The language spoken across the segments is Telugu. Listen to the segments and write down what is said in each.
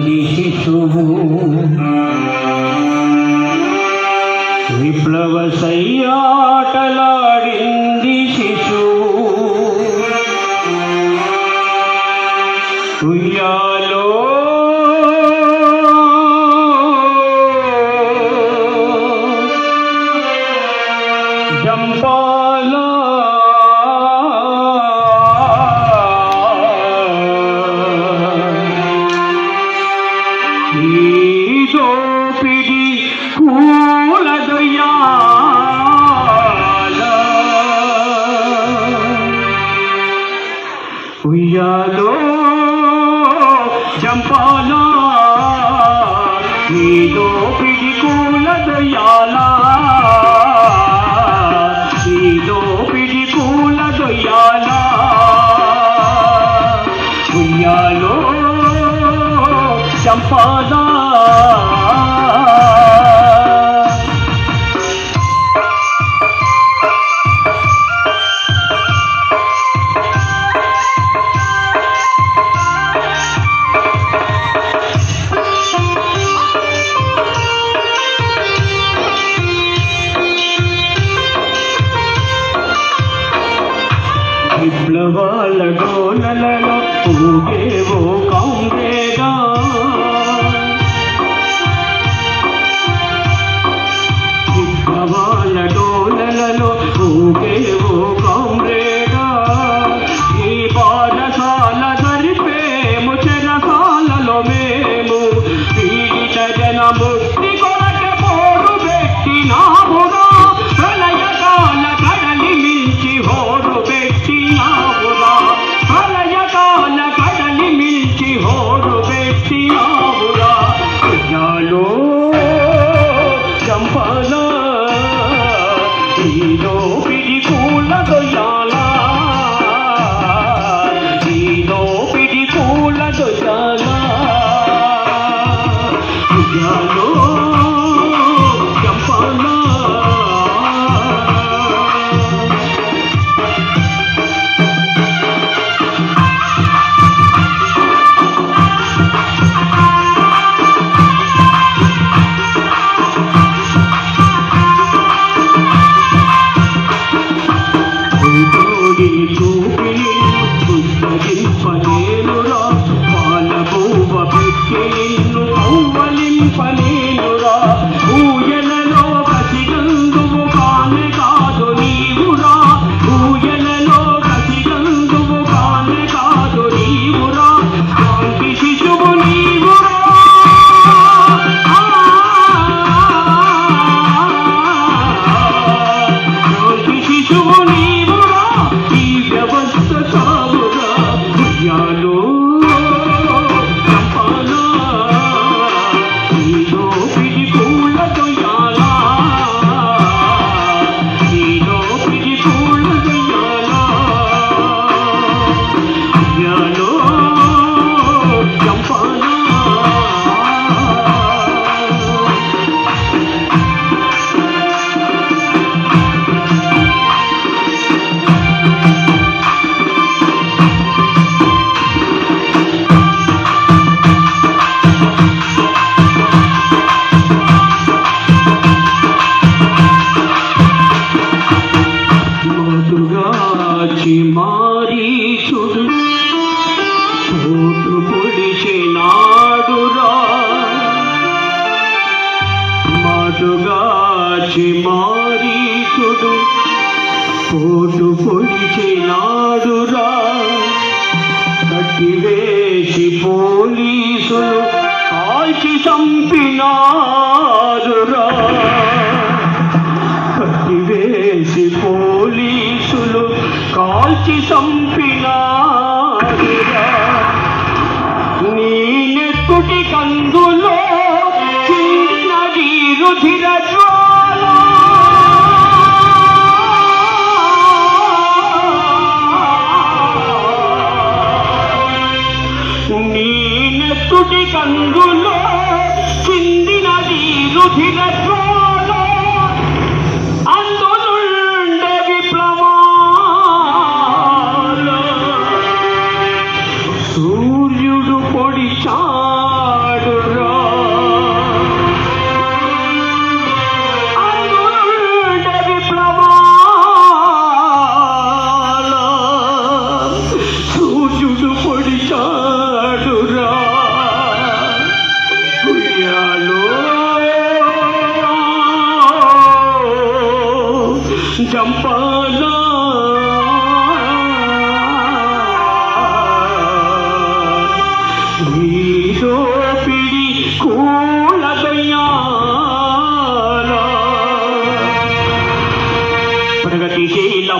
ವಂದಿಸಿತು విప్లవ సయ్యాటలాడింది శిశువు. ఉయ్యాలో ఉయ్యాలో చంపాలా? నీలో పిడికూల దయాలా నీలో పిడికూల దయాలా ఉయ్యాలో చంపాలా? విప్లవాల డోనలలో ఊగేవో కాంగ్రేగా Chino. funny. పంపినారురా కట్టివేసి పోలీసులు కాల్చి చంపినారు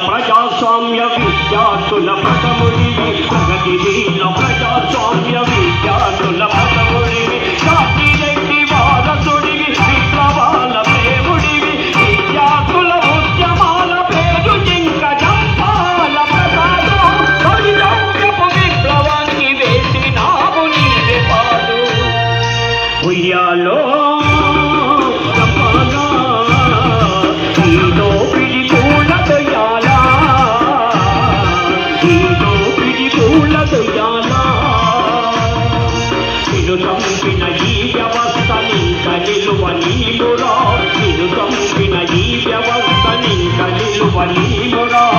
ప్రజాస్వామ్య విద్యార్థుల ప్రథముడి ప్రగతిశీల ప్రజాస్వామ్య విద్యా ఉయ్యాలో చంపిన ఈ వ్యవస్థని కలిలువ నీలురా. నిన్ను చంపిన ఈ వ్యవస్థని కలిలువ నీలురా.